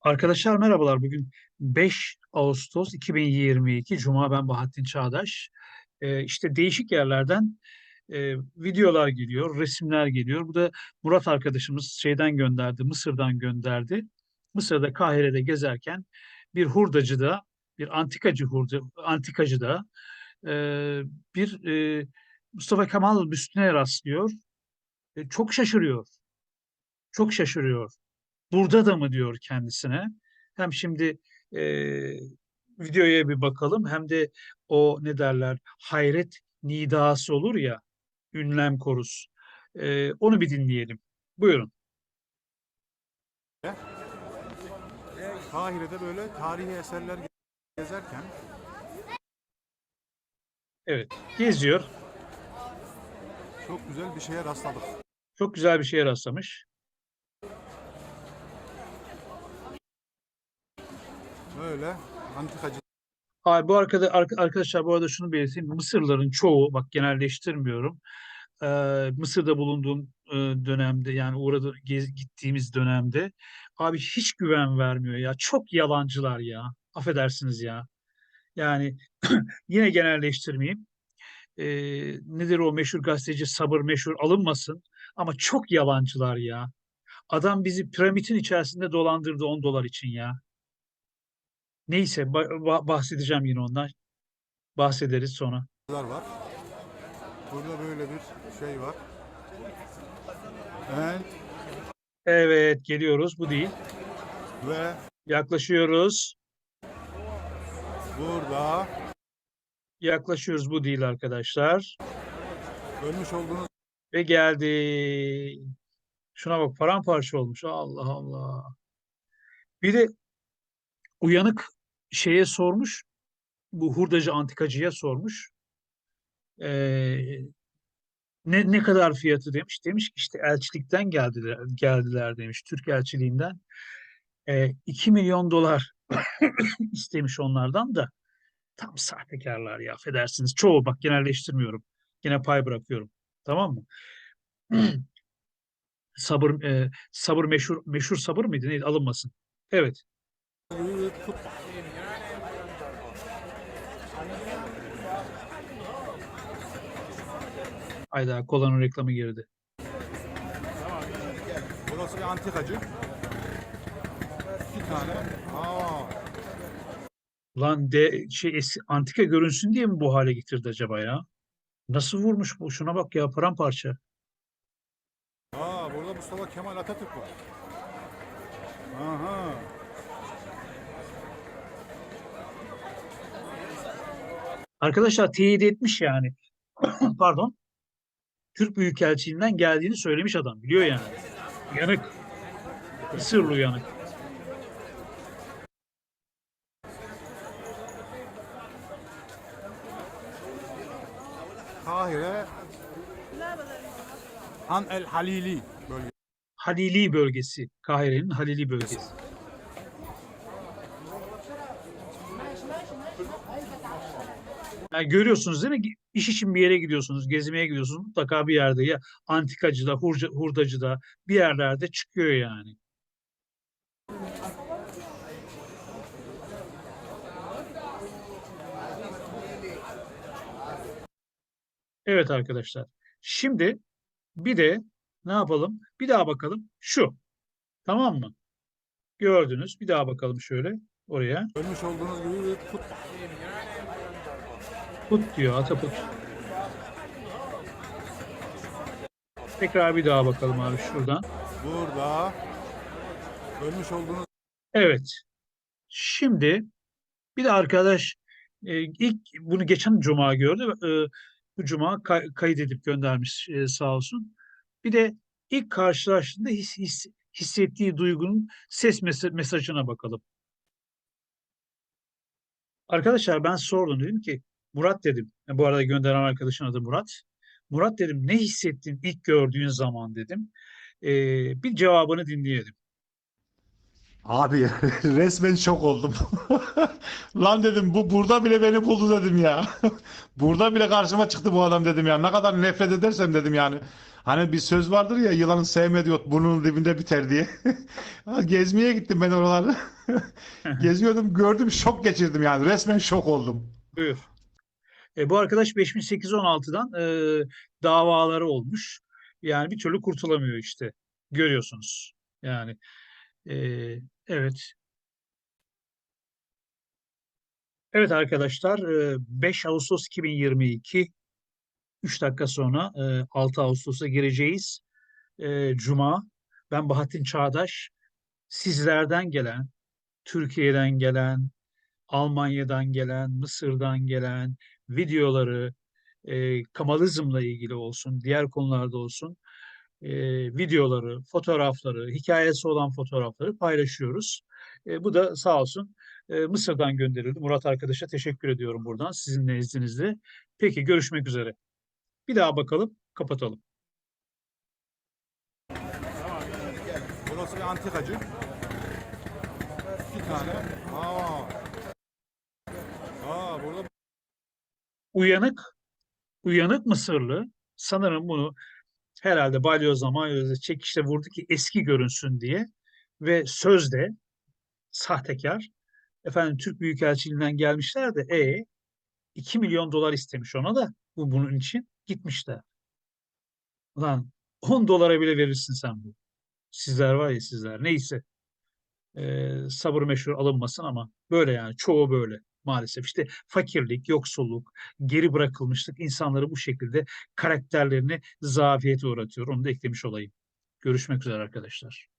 Arkadaşlar merhabalar. Bugün 5 Ağustos 2022 Cuma ben Bahattin Çağdaş. Ee, işte değişik yerlerden e, videolar geliyor, resimler geliyor. Bu da Murat arkadaşımız şeyden gönderdi, Mısır'dan gönderdi. Mısır'da Kahire'de gezerken bir hurdacıda, bir antikacı hurda, antikacıda e, bir e, Mustafa Kemal büstüne rastlıyor. E, çok şaşırıyor. Çok şaşırıyor burada da mı diyor kendisine. Hem şimdi e, videoya bir bakalım hem de o ne derler hayret nidası olur ya ünlem korus. E, onu bir dinleyelim. Buyurun. Kahire'de böyle tarihi eserler gezerken Evet. Geziyor. çok güzel bir şeye rastladık. Çok güzel bir şeye rastlamış. Böyle antikacı Abi bu arkada, arka- arkadaşlar bu arada şunu belirteyim. Mısırların çoğu bak genelleştirmiyorum. Ee, Mısır'da bulunduğum e, dönemde yani orada gez, gittiğimiz dönemde abi hiç güven vermiyor ya. Çok yalancılar ya. Affedersiniz ya. Yani yine genelleştirmeyeyim. Ee, nedir o meşhur gazeteci sabır meşhur alınmasın. Ama çok yalancılar ya. Adam bizi piramidin içerisinde dolandırdı 10 dolar için ya. Neyse ba- ba- bahsedeceğim yine ondan. Bahsederiz sonra. var. Burada böyle bir şey var. Evet. Evet geliyoruz. Bu değil. Ve Yaklaşıyoruz. burada Yaklaşıyoruz. Bu değil arkadaşlar. görmüş olduğunuz Ve geldi. Şuna bak paramparça olmuş. Allah Allah. Bir de uyanık şeye sormuş. Bu hurdacı antikacıya sormuş. Ee, ne, ne kadar fiyatı demiş. Demiş ki işte elçilikten geldiler, geldiler demiş. Türk elçiliğinden. Ee, 2 milyon dolar istemiş onlardan da. Tam sahtekarlar ya affedersiniz. Çoğu bak genelleştirmiyorum. Yine pay bırakıyorum. Tamam mı? Sabır e, sabır meşhur meşhur sabır mıydı? Neydi? Alınmasın. Evet. Hayda kolanın reklamı girdi. Burası bir antikacı. İki tane. Aa, Lan de şey es- antika görünsün diye mi bu hale getirdi acaba ya? Nasıl vurmuş bu? Şuna bak ya paramparça. aa burada Mustafa Kemal Atatürk var. Aha. Arkadaşlar teyit etmiş yani. Pardon. Türk Büyükelçiliğinden geldiğini söylemiş adam. Biliyor yani. Yanık. Mısırlı uyanık. Kahire Han el Halili bölge. Halili bölgesi. Kahire'nin Halili bölgesi. Yani görüyorsunuz değil mi? İş için bir yere gidiyorsunuz, gezmeye gidiyorsunuz. Mutlaka bir yerde ya antikacıda, hurca, hurdacıda bir yerlerde çıkıyor yani. Evet arkadaşlar. Şimdi bir de ne yapalım? Bir daha bakalım. Şu. Tamam mı? Gördünüz. Bir daha bakalım şöyle oraya. Görmüş olduğunuz gibi bir put Put diyor Ataput. Tekrar bir daha bakalım abi şuradan. burada. Görmüş olduğunuz Evet. Şimdi bir de arkadaş e, ilk bunu geçen cuma gördü. E, bu cuma kay- kaydedip göndermiş e, sağ olsun. Bir de ilk karşılaştığında his, his- hissettiği duygunun ses mes- mesajına bakalım. Arkadaşlar ben sordum dedim ki Murat dedim. e, Bu arada gönderen arkadaşın adı Murat. Murat dedim ne hissettin ilk gördüğün zaman dedim. E, bir cevabını dinleyelim. Abi resmen şok oldum. Lan dedim bu burada bile beni buldu dedim ya. Burada bile karşıma çıktı bu adam dedim ya. Ne kadar nefret edersem dedim yani. Hani bir söz vardır ya yılanın sevmediği ot burnunun dibinde biter diye. Gezmeye gittim ben oraları. Geziyordum gördüm şok geçirdim yani resmen şok oldum. Buyur. E, bu arkadaş 5816'dan e, davaları olmuş. Yani bir türlü kurtulamıyor işte. Görüyorsunuz. Yani e, evet. Evet arkadaşlar e, 5 Ağustos 2022 3 dakika sonra e, 6 Ağustos'a gireceğiz. E, Cuma. Ben Bahattin Çağdaş. Sizlerden gelen, Türkiye'den gelen, Almanya'dan gelen, Mısır'dan gelen videoları, e, Kamalizm'la ilgili olsun, diğer konularda olsun, e, videoları, fotoğrafları, hikayesi olan fotoğrafları paylaşıyoruz. E, bu da sağ olsun e, Mısır'dan gönderildi. Murat arkadaşa teşekkür ediyorum buradan sizin nezdinizde. Peki görüşmek üzere. Bir daha bakalım, kapatalım. Burası bir antikacı. İki tane. Aa. Aa burada Uyanık, uyanık Mısırlı sanırım bunu herhalde balyozla malyozla çekişle vurdu ki eski görünsün diye ve sözde sahtekar efendim Türk Büyükelçiliğinden gelmişler de e 2 milyon dolar istemiş ona da bu bunun için gitmişler. Ulan 10 dolara bile verirsin sen bu. Sizler var ya sizler neyse. Ee, sabır meşhur alınmasın ama böyle yani çoğu böyle maalesef. İşte fakirlik, yoksulluk, geri bırakılmışlık insanları bu şekilde karakterlerini zafiyete uğratıyor. Onu da eklemiş olayım. Görüşmek üzere arkadaşlar.